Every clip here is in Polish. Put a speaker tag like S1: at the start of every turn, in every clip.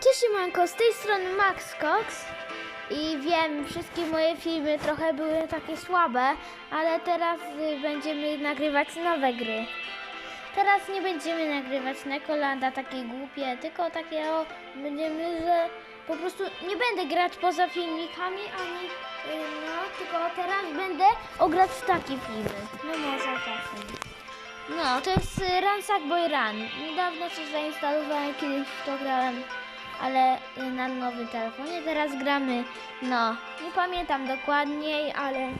S1: Cześć Manko, z tej strony Max Cox i wiem, wszystkie moje filmy trochę były takie słabe, ale teraz y, będziemy nagrywać nowe gry. Teraz nie będziemy nagrywać Nekolanda takie głupie, tylko takie o, będziemy, że po prostu nie będę grać poza filmikami ani y, no, tylko teraz będę ograć takie filmy. No może tak. No, to jest y, Ransack Boy Run. Niedawno coś zainstalowałem, kiedyś w to grałem, ale y, na nowym telefonie. Teraz gramy, no, nie pamiętam dokładniej, ale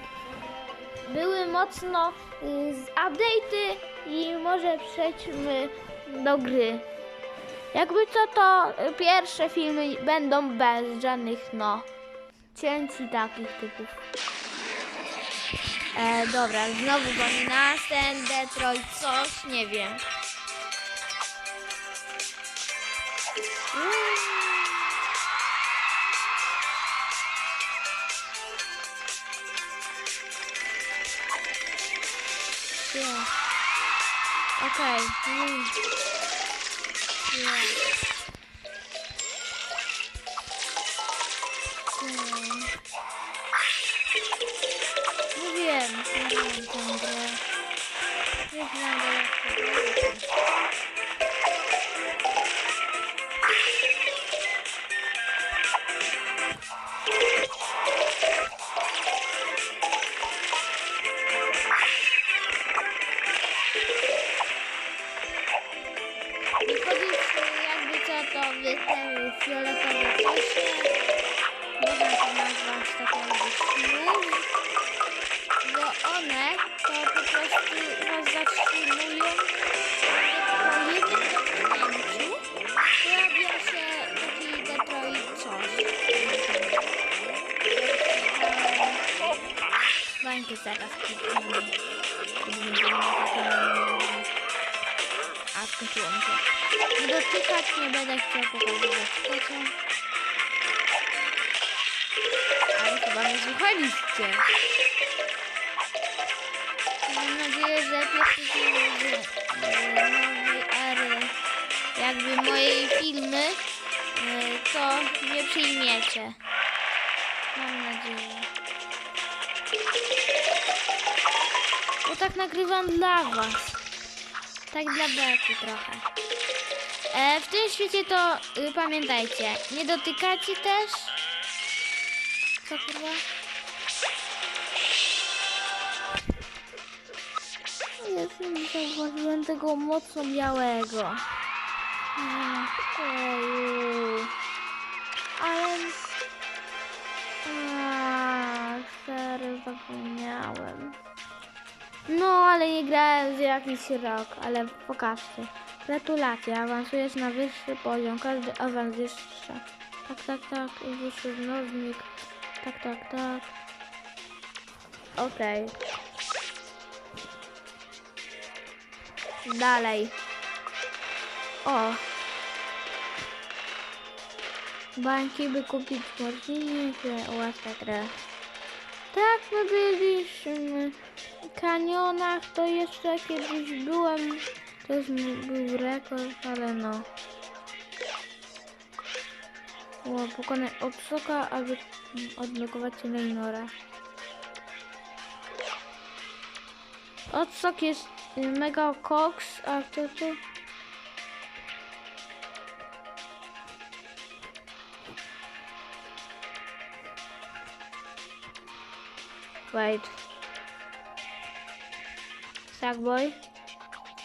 S1: były mocno y, z update'y i może przejdźmy do gry. Jakby co to y, pierwsze filmy będą bez żadnych, no, cięci takich typów. E, dobra, znowu boli nas ten Detroit coś, nie wiem. Okej. Mm. Yeah. Yeah. Nie wiem, nie wiem tę grę. Nie A skończyło mi się. Nie dotykać nie będę chciał pokazywać trzecią. Ale chyba mnie słuchaliście. Mam nadzieję, że pierwszy film e, nowej ery, jakby mojej filmy, e, to nie przyjmiecie. Mam nadzieję. Bo tak nagrywam dla was. Tak dla beki trochę. E, w tym świecie to y, pamiętajcie, nie dotykacie też. Co kurwa? Jezu, nie zauważyłem tego mocno białego. Ojeju. Ale nie grałem z jakiś rok, ale pokażcie. Gratulacje, awansujesz na wyższy poziom. Każdy awans jeszcze. Tak, tak, tak. I wyższy mnożnik. Tak, tak, tak. Okej. Dalej. O. Bańki by kupić mordzinie, łatwa gra. Tak, my byliśmy w kanionach, to jeszcze kiedyś byłem, to już był rekord, ale no. O, pokonać od soka, aby odblokować Eleonora. Odsok jest y, mega koks, a kto tu? Wait. Sackboy?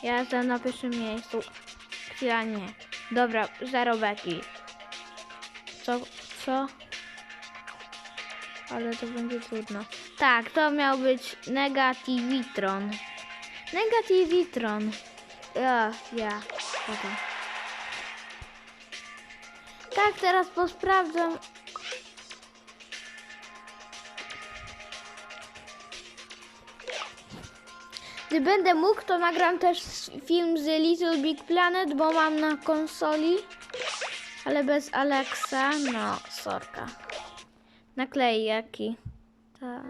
S1: Ja jestem na pierwszym miejscu. Chwila nie. Dobra, zero beki. Co? Co? Ale to będzie trudno. Tak, to miał być Negativitron. Negativitron. Ja, ja. Taka. Tak, teraz posprawdzam. Gdy będę mógł, to nagram też film z Little Big Planet, bo mam na konsoli. Ale bez Alexa, no, sorka. Naklejki. Tak.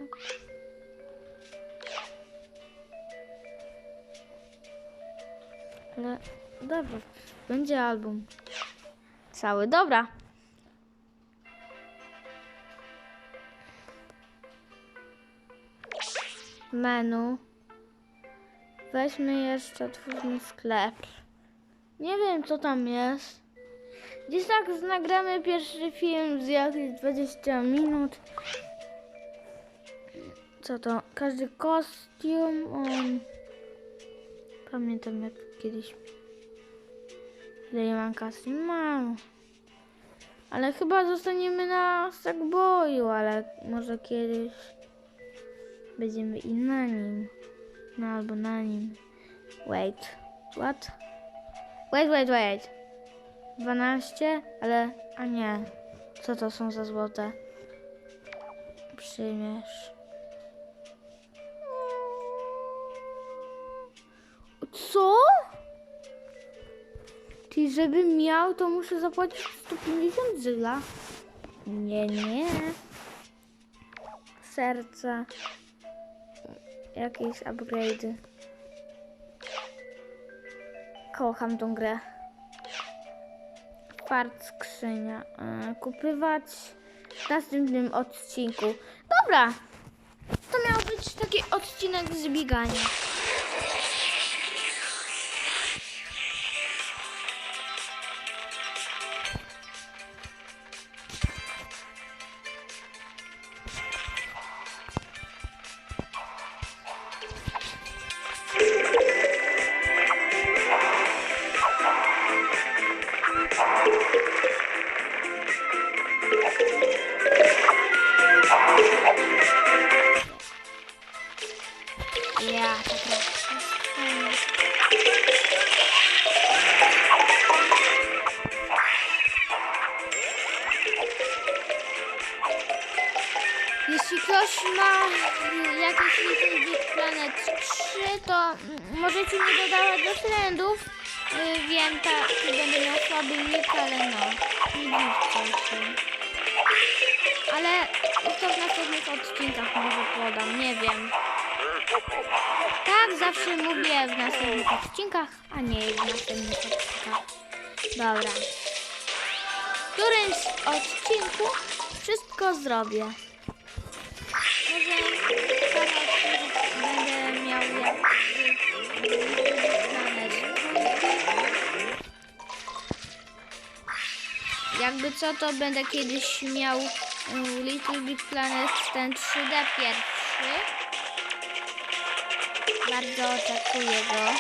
S1: Ale dobra, będzie album. cały. Dobra. Menu. Weźmy jeszcze, otwórzmy sklep. Nie wiem, co tam jest. Gdzieś tak nagramy pierwszy film z jakieś 20 minut. Co to? Każdy kostium. Um, pamiętam jak kiedyś. Ile ja mam? Mam. Ale chyba zostaniemy na Sackboyu, ale może kiedyś będziemy i na nim. No albo na nim. Wait. What? Wait, wait, wait. 12? Ale... A nie. Co to są za złote? Przymierz. Co? Ty, żebym miał, to muszę zapłacić 150 żyla. Nie, nie. Serca. Jakieś upgrade'y. Kocham tą grę. Fart skrzynia. E, kupywać w następnym odcinku. Dobra. To miał być taki odcinek z biegania. Jakiś Little Planet 3, to możecie mi dodawać do trendów. Y, Wiem, tak, będę miał słaby nick, ale no, nie dziwcie się. Ale to w następnych odcinkach może podam, nie wiem. Tak, zawsze mówię w następnych odcinkach, a nie w następnych odcinkach. Dobra. W którymś odcinku wszystko zrobię. Może Jakby co, to będę kiedyś miał y, Little Big Planet ten 3D pierwszy. Bardzo oczekuję go.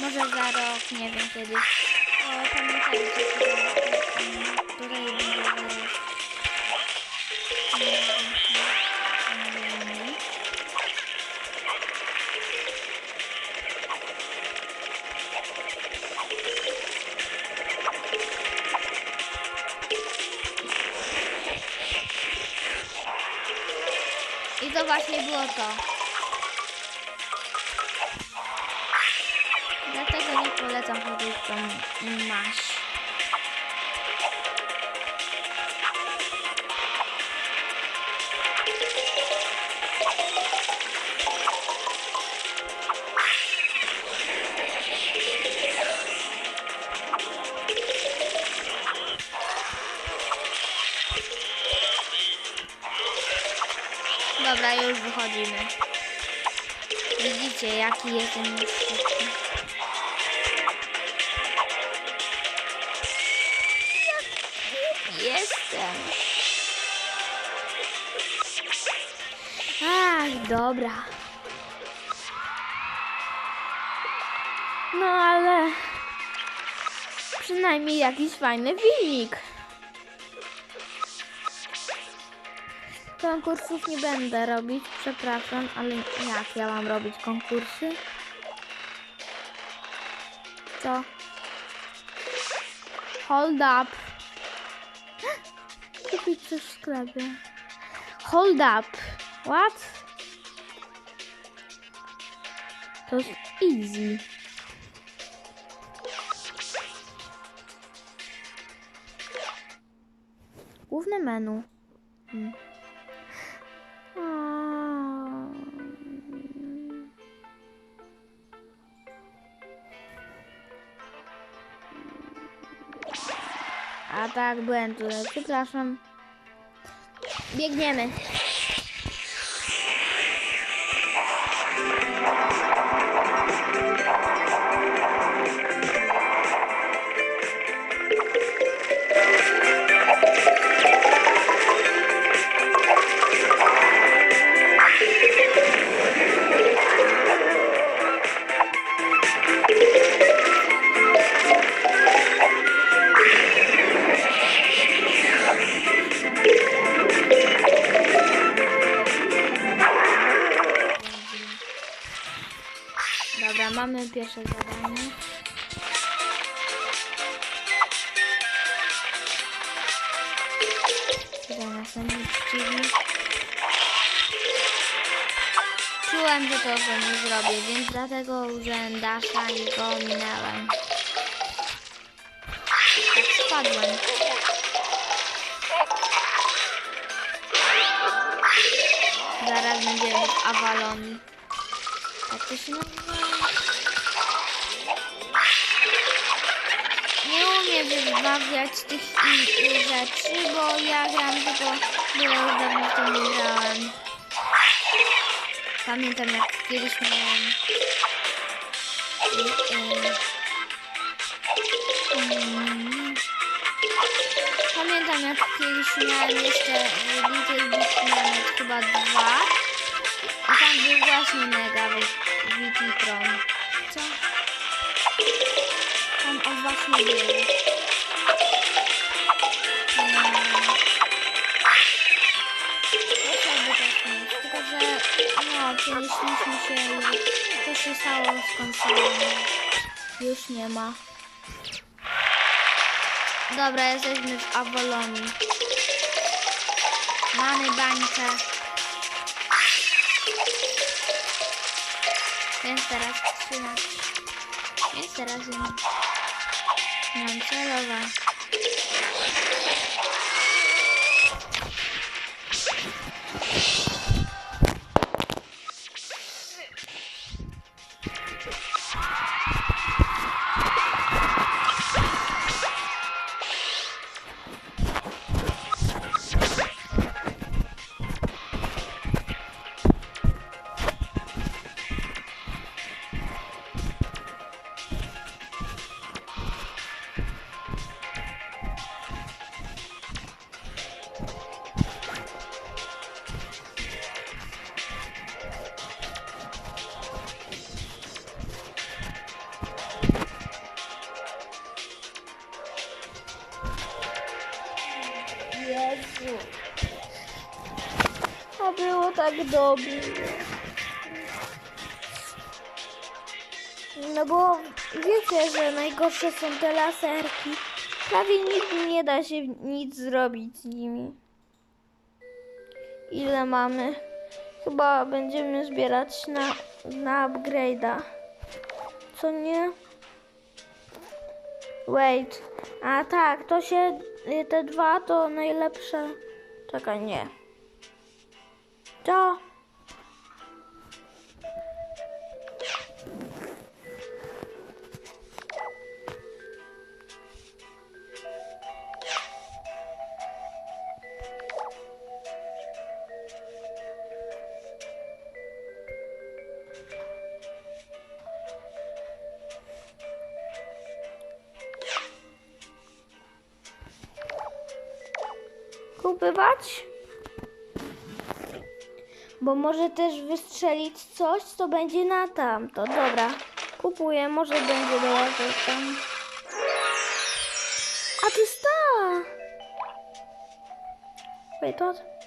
S1: Może za rok, nie wiem kiedy. O, pamiętajcie, której będzie to właśnie było to. Dlatego nie polecam chodzić tą maść. Wychodzimy. Widzicie, jaki jestem już szybki. Jestem. Ach, dobra. No ale przynajmniej jakiś fajny filmik. Konkursów nie będę robić, przepraszam, ale jak ja mam robić konkursy? Co? Hold up. Kupić coś w sklepie. Hold up. What? To jest easy. Główne menu. Hmm. A tak, byłem tutaj. Przepraszam. Biegniemy. Dobra, mamy pierwsze zadanie. Tutaj nas nie przeciwnik. Czułem, że to że nie zrobię, więc dlatego użyłem dasza i go minęłem. Tak spadłem. Zaraz będziemy w Avalonii. Jak to się nazywa? Wymawiać tych i, i rzeczy, bo ja gram tylko, bo ja już dawno w to nie grałem. Pamiętam jak kiedyś miałem... i- i- Pamiętam jak kiedyś miałem jeszcze Little Big Planet chyba dwa. A tam był właśnie mega Wikitron. Co? Tam on właśnie był. Przenieśliśmy się i co się stało z konsolą. Już nie ma. Dobra, jesteśmy w Avalonii. Mamy bańkę. Więc teraz trzymać. Więc teraz ją mam celować. Tak dobrze. No bo wiecie, że najgorsze są te laserki. Prawie nigdy nie da się nic zrobić z nimi. Ile mamy? Chyba będziemy zbierać na, na upgrade'a. Co nie? Wait. A tak, to się te dwa to najlepsze. Czekaj, nie. To. Może też wystrzelić coś, co będzie na tamto. Dobra, kupuję, może będzie dołatek tam. A to jest ta! Wait, what?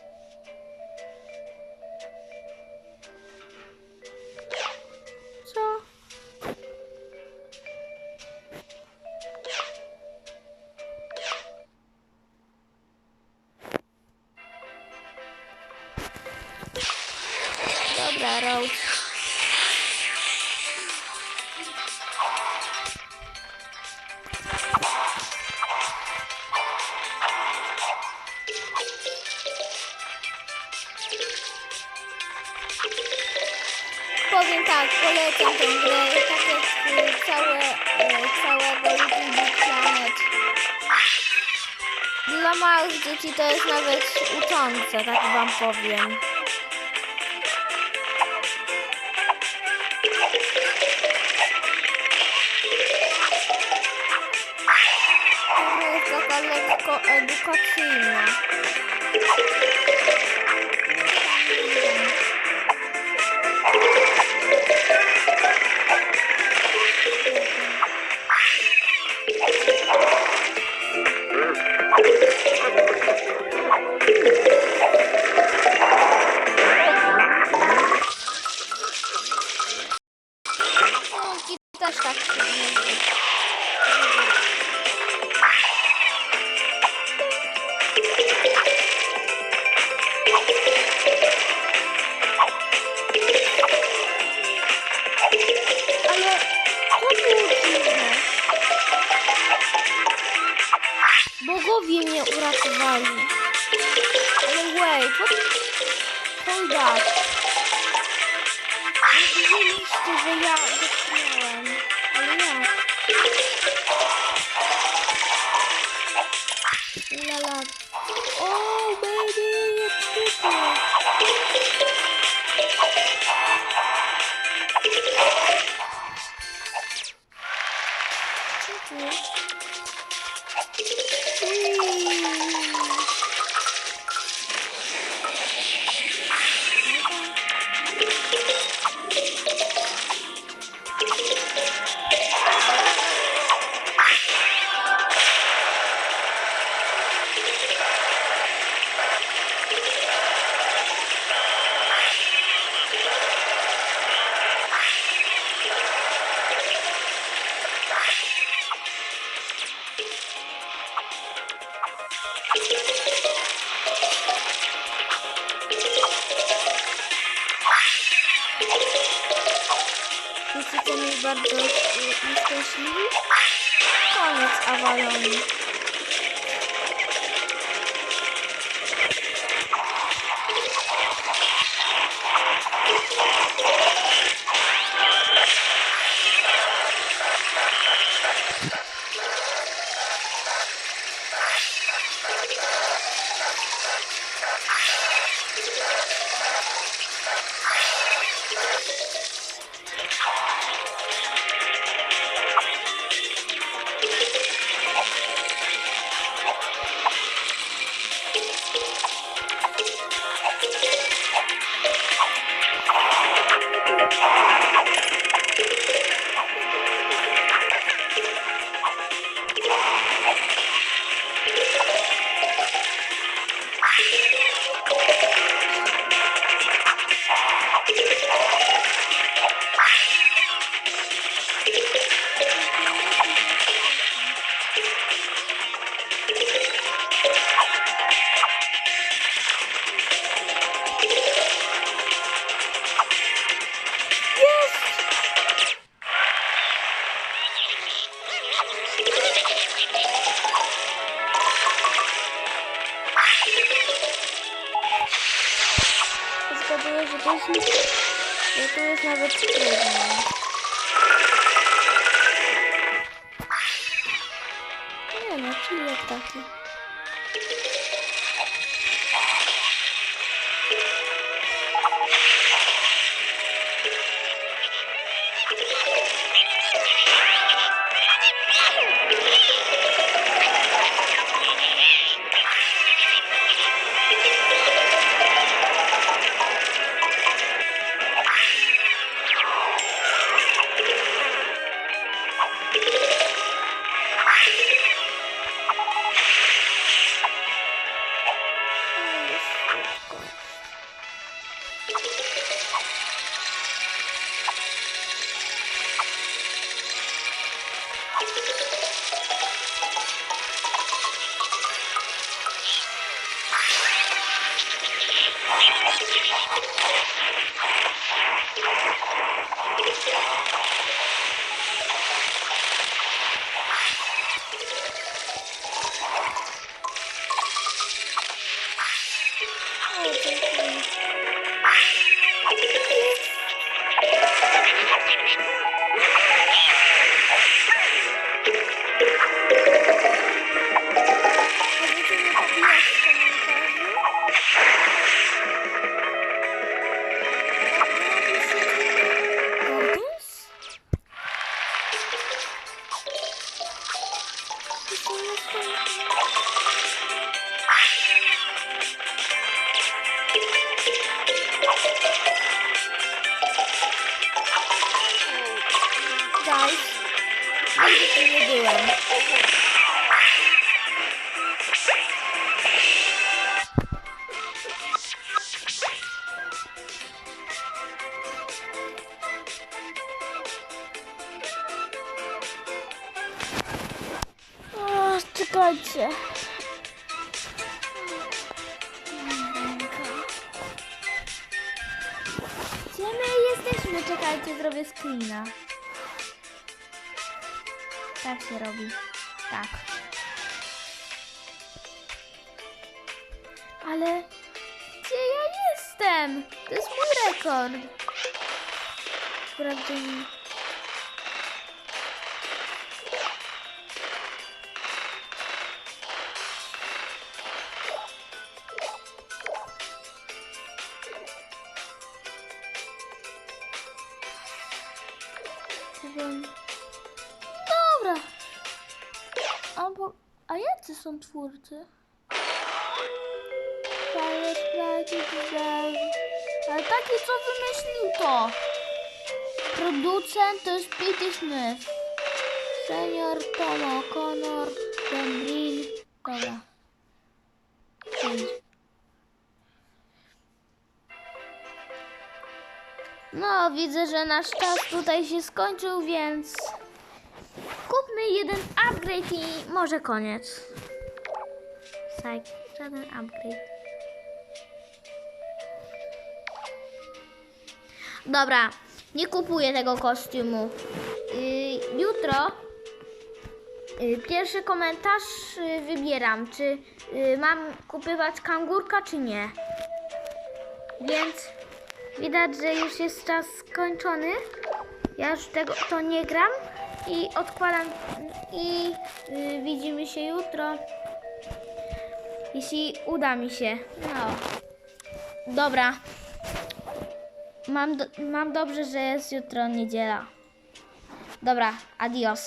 S1: Tak, polecam tę grę, tak jak całe, y, całego Big Planet. dla małych dzieci to jest nawet uczące, tak wam powiem. Gra jest taka lekko edukacyjna. Wiecie, co mnie bardzo y, nieszczęśliwi? Koniec Avalonu. Zgaduję, że to jest, że to jest nawet trudne. Nie no, czyli jak taki. Thank you. Czekajcie. Gdzie my jesteśmy? Czekajcie, zrobię screena. Tak się robi. Tak. Ale gdzie ja jestem? To jest mój rekord. Sprawdzimy. Chyba- Dobra. Albo, a jacy są twórcy? Ale taki, co wymyślił to? Producent to jest Pete Smith. Senior Tom O'Connor, Ben Green. Dobra. Widzę, że nasz czas tutaj się skończył, więc kupmy jeden upgrade i może koniec. Psych, żaden upgrade. Dobra, nie kupuję tego kostiumu. Yy, jutro yy, pierwszy komentarz yy, wybieram, czy yy, mam kupywać kangurka, czy nie. Więc widać, że już jest czas skończony. Ja już tego to nie gram i odkładam i yy, widzimy się jutro. Jeśli uda mi się. No. Dobra. Mam, do, mam dobrze, że jest jutro niedziela. Dobra, adios.